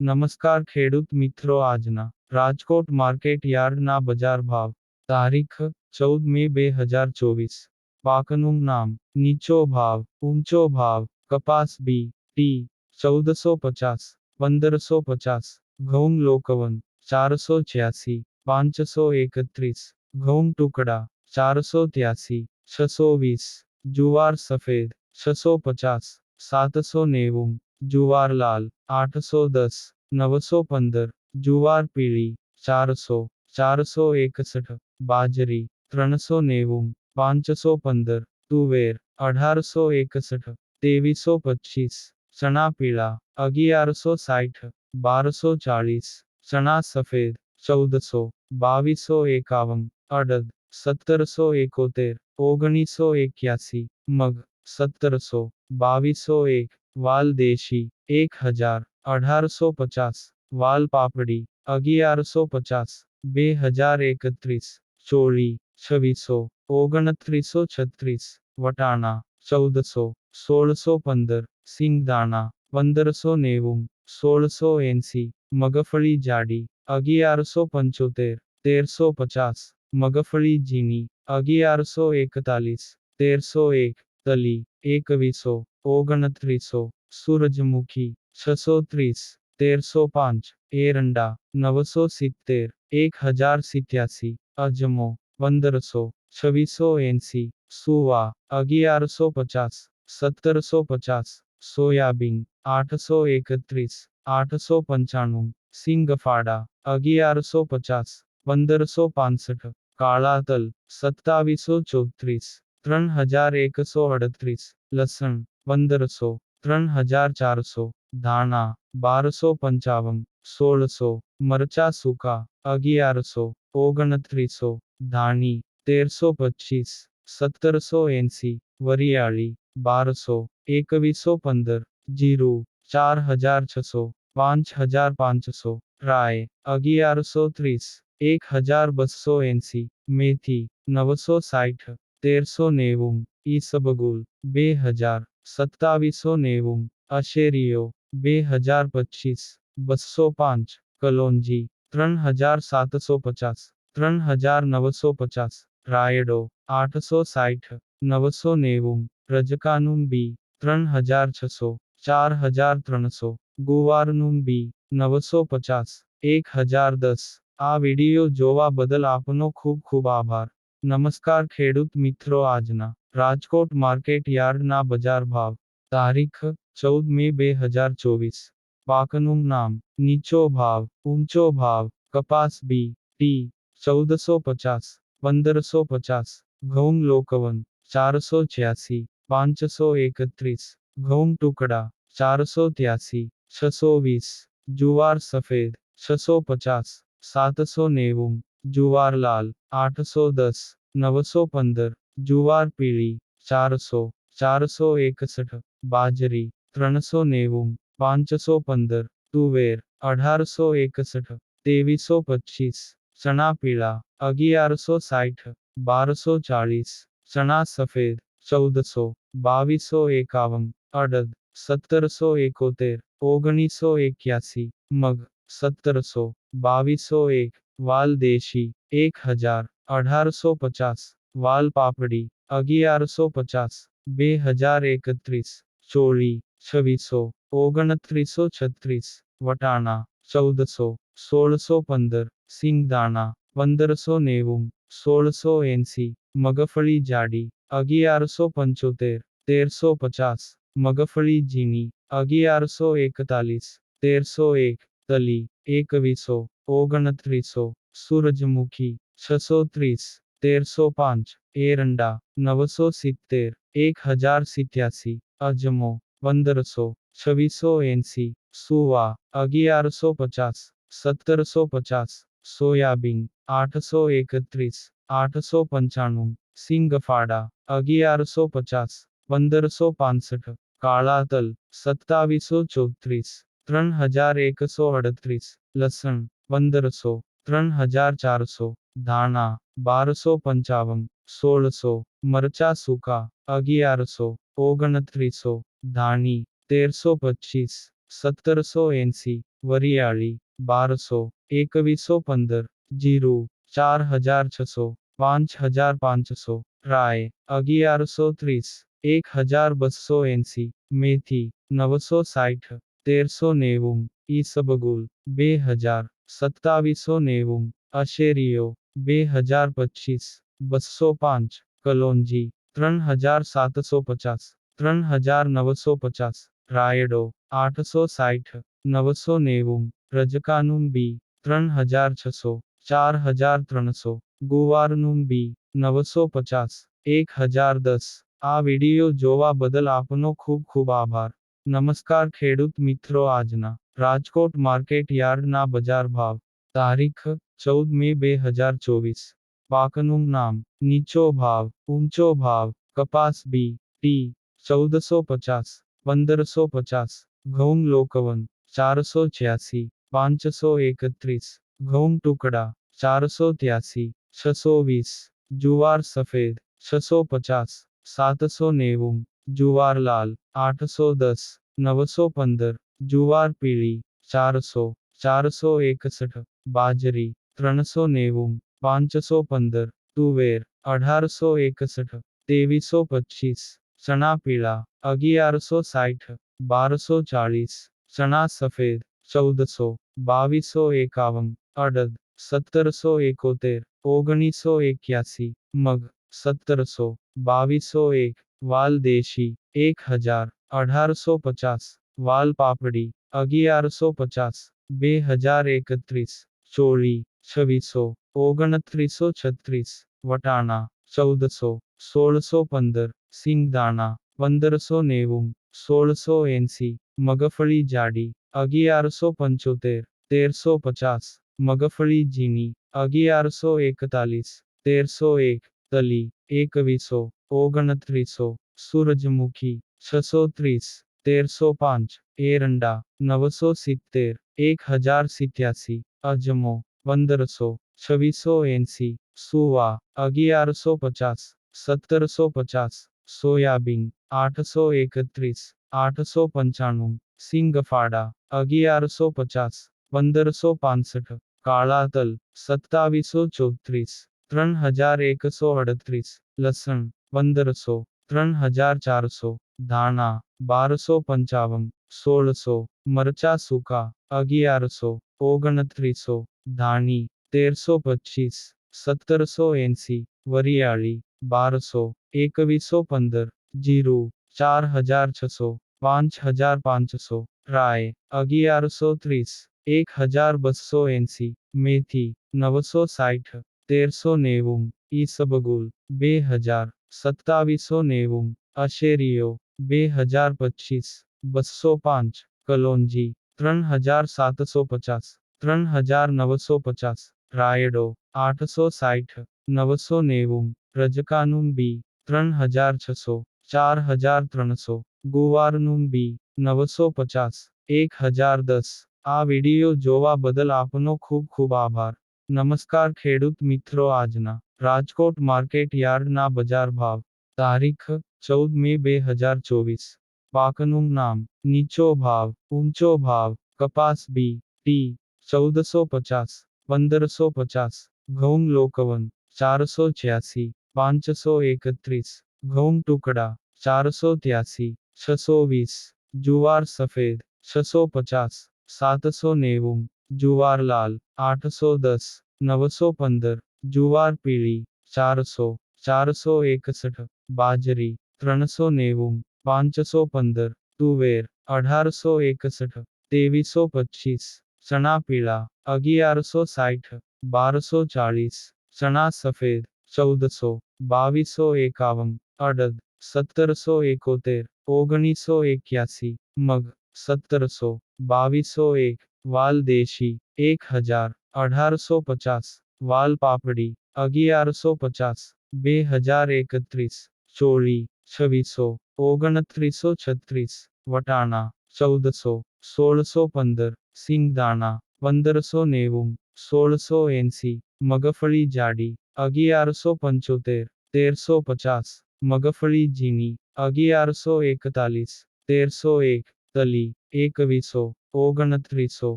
નમસ્કાર ખેડૂત મિત્રો આજના રાજકોટ માર્કેટ યાર્ડના બજાર ભાવ તારીખ ચૌદ મે બે હજાર ચોવીસ પાકનું નામ નીચો ભાવ ઊંચો ભાવ કપાસ બી ટી ચૌદસો પચાસ પંદરસો પચાસ ઘઉં લોકવન ચારસો છ્યાસી પાંચસો એકત્રીસ ઘઉં ટુકડા ચારસો ત્યાસી છસો વીસ જુવાર સફેદ છસો પચાસ સાતસો નેવું જુવાર લાલ આઠસો દસ નવસો પંદર જુવાર પીળી ચારસો ચારસો એકસઠ બાજરી ત્રણસો નેવું પાંચસો પંદર તુવેર અઢારસો એકસઠ તેવીસો પચીસ ચણા પીળા અગિયારસો સાઠ બારસો ચાળીસ ચણા સફેદ ચૌદસો બાવીસો એકાવન અડદ સત્તરસો એકોતેર ઓગણીસો એક્યાસી મગ સત્તરસો બાવીસો એક વાલ દેશી એક હજાર અઢારસો પચાસ વાલ પાપડી અગિયારસો પચાસ બે હજાર એકત્રીસ ચોળી છવ્વીસો ઓગણત્રીસો છત્રીસ વટાણા ચૌદસો સોળસો પંદર સિંગદાણા પંદરસો નેવું સોળસો એંસી મગફળી જાડી અગિયારસો પંચોતેર તેરસો પચાસ મગફળી ઝીણી અગિયારસો એકતાલીસ તેરસો એક તલી એકવીસો ઓગણત્રીસો સૂરજમુખી છસો ત્રીસ તેરસો પાંચ એરંડા નવસો સિત્તેર એક હજાર સિત્યાસી અજમો પંદરસો છવ્વીસો એંસી સુવા અગિયારસો પચાસ સત્તરસો પચાસ સોયાબીન આઠસો એકત્રીસ આઠસો પંચાણું સિંગફાડા અગિયારસો પચાસ પંદરસો પાસઠ કાળા તલ સત્તાવીસો ચોત્રીસ ત્રણ હજાર એકસો અડત્રીસ લસણ પંદરસો ત્રણ હજાર ચારસો ધાણા બારસો પંચાવન સોળસો મરચા સૂકા અગિયારસો ઓગણત્રીસો ધાણી તેરસો પચીસ સત્તરસો એંસી વરિયાળી બારસો એકવીસો પંદર જીરું ચાર હજાર છસો પાંચ હજાર પાંચસો રાય અગિયારસો ત્રીસ એક હજાર બસો એંસી મેથી નવસો સાઠ તેરસો નેવું ઈસબગુલ બે હજાર સત્તાવીસો નેવું અશેરીઓ બે હજાર પચીસ બસો પાંચ કલોંજી ત્રણ હજાર સાતસો પચાસ ત્રણ હજાર નવસો પચાસ રાયડો આઠસો સાઠ નવસો નેવું રજકાનું બી ત્રણ હજાર છસો ચાર હજાર ત્રણસો ગુવારનું બી નવસો પચાસ એક હજાર દસ આ વિડિયો જોવા બદલ આપનો ખૂબ ખૂબ આભાર નમસ્કાર ખેડૂત મિત્રો આજના રાજકોટ માર્કેટ યાર્ડના બજાર ભાવ તારીખ ચૌદ મે બે હજાર ચોવીસ પાકનું નામ નીચો ભાવ ઊંચો ભાવ કપાસ બી ટી ચૌદસો પચાસ પંદરસો પચાસ ઘઉં લોકવન ચારસો છ્યાસી પાંચસો એકત્રીસ ઘઉં ટુકડા ચારસો ત્યાસી છસો વીસ જુવાર સફેદ છસો પચાસ સાતસો નેવું જુવાર લાલ આઠસો દસ નવસો પંદર જુવાર પીળી ચારસો ચારસો એકસઠ બાજરી ત્રણસો નેવું પાંચસો પંદર તુવેર અઢારસો એકસઠ તેવીસો પચીસ ચણા પીળા અગિયારસો સાઠ બારસો ચાળીસ ચણા સફેદ ચૌદસો બાવીસો એકાવન અડદ સત્તરસો એકોતેર ઓગણીસો એક્યાસી મગ સત્તરસો બાવીસો એક વાલ દેશી એક હજાર અઢારસો પચાસ વાલ પાપડી અગિયારસો પચાસ બે હજાર એકત્રીસ ચોળી છવ્વીસો ઓગણત્રીસો છત્રીસ વટાણા ચૌદસો સોળસો પંદર સિંગદાણા પંદરસો નેવું સોળસો એંસી મગફળી જાડી અગિયારસો પંચોતેર તેરસો પચાસ મગફળી ઝીણી અગિયારસો એકતાલીસ તેરસો એક તલી એકવીસો ઓગણત્રીસો સૂરજમુખી છસો ત્રીસ તેરસો પાંચ એરંડા નવસો સિત્તેર એક હજાર સિત્યાસી અજમો પંદરસો છવ્વીસો એંસી સુવા અગિયારસો પચાસ સત્તરસો પચાસ સોયાબીન આઠસો એકત્રીસ આઠસો પંચાણું સિંગફાડા અગિયારસો પચાસ પંદરસો પાસઠ કાળા તલ સત્તાવીસો ચોત્રીસ ત્રણ હજાર એકસો અડત્રીસ લસણ પંદરસો ત્રણ હજાર ચારસો ધાણા બારસો પંચાવન સોળસો મરચા સૂકા અગિયારસો ઓગણત્રીસો ધાણી તેરસો પચીસ સત્તરસો એંસી વરિયાળી બારસો એકવીસો પંદર જીરું ચાર હજાર છસો પાંચ હજાર પાંચસો રાય અગિયારસો ત્રીસ એક હજાર બસો એંસી મેથી નવસો સાઠ તેરસો નેવું ઈસબગુલ બે હજાર સત્તાવીસો નેવું અશેરીઓ બે હજાર પચીસ બસો પાંચ કલોંજી ત્રણ હજાર સાતસો પચાસ ત્રણ હજાર નવસો પચાસ રાયડો આઠસો સાઠ નવસો નેવું રજકાનું બી ત્રણ હજાર છસો ચાર હજાર ત્રણસો ગુવારનું બી નવસો પચાસ એક હજાર દસ આ વિડિયો જોવા બદલ આપનો ખૂબ ખૂબ આભાર નમસ્કાર ખેડૂત મિત્રો આજના રાજકોટ માર્કેટ યાર્ડના બજાર ભાવ તારીખ ચૌદ મે બે હજાર ચોવીસ પાકનું નામ નીચો ભાવ ઊંચો ભાવ કપાસ બી ટી ચૌદસો પચાસ પંદરસો પચાસ ઘઉં લોકવન ચારસો છ્યાસી પાંચસો એકત્રીસ ઘઉં ટુકડા ચારસો ત્યાસી છસો વીસ જુવાર સફેદ છસો પચાસ સાતસો નેવું જુવાર લાલ આઠસો દસ નવસો પંદર જુવાર પીળી ચારસો ચારસો એકસઠ બાજરી ત્રણસો નેવું પાંચસો પંદર તુવેર અઢારસો એકસઠ તેવીસો પચીસ ચણા પીળા અગિયારસો સાઠ બારસો ચાળીસ ચણા સફેદ ચૌદસો બાવીસો એકાવન અડદ સત્તરસો એકોતેર ઓગણીસો એક્યાસી મગ સત્તરસો બાવીસો એક વાલ દેશી એક હજાર અઢારસો પચાસ વાલ પાપડી અગિયારસો પચાસ બે હજાર એકત્રીસ ચોળી છવ્વીસો ઓગણત્રીસો છત્રીસ વટાણા ચૌદસો સોળસો પંદર સિંગદાણા પંદરસો નેવું સોળસો એંસી મગફળી જાડી અગિયારસો પંચોતેર તેરસો પચાસ મગફળી ઝીણી અગિયારસો એકતાલીસ તેરસો એક તલી એકવીસો ઓગણત્રીસો સૂરજમુખી છસો ત્રીસ તેરસો પાંચ એરંડા નવસો સિત્તેર એક હજાર સિત્યાસી અજમો પંદરસો છવ્વીસો એંસી સુવા અગિયારસો પચાસ સત્તરસો પચાસ સોયાબીન આઠસો એકત્રીસ આઠસો પંચાણું સિંગફાડા અગિયારસો પચાસ પંદરસો પાસઠ કાળા તલ સત્તાવીસો ચોત્રીસ ત્રણ હજાર એકસો અડત્રીસ લસણ પંદરસો ત્રણ હજાર ચારસો ધાણા બારસો પંચાવન સોળસો મરચા સૂકા અગિયારસો ઓગણત્રીસો ધાણી તેરસો પચીસ સત્તરસો એંસી વરિયાળી બારસો એકવીસો પંદર જીરું ચાર હજાર છસો પાંચ હજાર પાંચસો રાય અગિયારસો ત્રીસ એક હજાર બસો એંસી મેથી નવસો સાઠ તેરસો નેવું ઈસબગુલ બે હજાર સત્તાવીસો નેવું અશેરીઓ બે હજાર પચીસ બસો પાંચ કલોંજી ત્રણ હજાર સાતસો પચાસ ત્રણ હજાર નવસો પચાસ રાયડો આઠસો સાઠ નવસો નેવું રજકાનું બી ત્રણ હજાર છસો ચાર હજાર ત્રણસો ગુવારનું બી નવસો પચાસ એક હજાર દસ આ વિડિયો જોવા બદલ આપનો ખૂબ ખૂબ આભાર નમસ્કાર ખેડૂત મિત્રો આજના રાજકોટ માર્કેટ યાર્ડના બજાર ભાવ તારીખ ચૌદ મે બે હજાર ચોવીસ પાકનું નામ નીચો ભાવ ઊંચો ભાવ કપાસ બી ટી ચૌદસો પચાસ પંદરસો પચાસ ઘઉં લોકવન ચારસો છ્યાસી પાંચસો એકત્રીસ ઘઉં ટુકડા ચારસો ત્યાસી છસો વીસ જુવાર સફેદ છસો પચાસ સાતસો નેવું જુવાર લાલ આઠસો દસ નવસો પંદર જુવાર પીળી ચારસો ચારસો એકસઠ બાજરી ત્રણસો નેવું પાંચસો પંદર તુવેર અઢારસો એકસઠ તેવીસો પચીસ ચણા પીળા અગિયારસો સાઠ બારસો ચાળીસ ચણા સફેદ ચૌદસો બાવીસો એકાવન અડદ સત્તરસો એકોતેર ઓગણીસો એક્યાસી મગ સત્તરસો બાવીસો એક વાલ દેશી એક હજાર અઢારસો પચાસ વાલ પાપડી અગિયારસો પચાસ બે હજાર એકત્રીસ ચોળી છવ્વીસો ઓગણત્રીસો છત્રીસ વટાણા ચૌદસો સોળસો પંદર સિંગદાણા પંદરસો નેવું સોળસો એંસી મગફળી જાડી અગિયારસો પંચોતેર તેરસો પચાસ મગફળી ઝીણી અગિયારસો એકતાલીસ તેરસો એક તલી એકવીસો ઓગણત્રીસો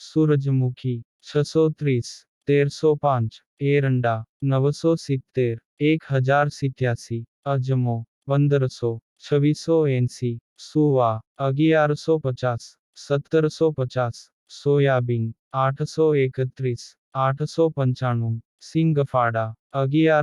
સૂરજમુખી છસો ત્રીસ તેરસો પાંચ એરંડા નવસો સિત્તેર એક હજાર સિત્યાસી અજમો પંદરસો છવ્વીસો એંસી સુવા અગિયારસો પચાસ સત્તરસો પચાસ સોયાબીન આઠસો એકત્રીસ આઠસો પંચાણું સિંગફાડા અગિયાર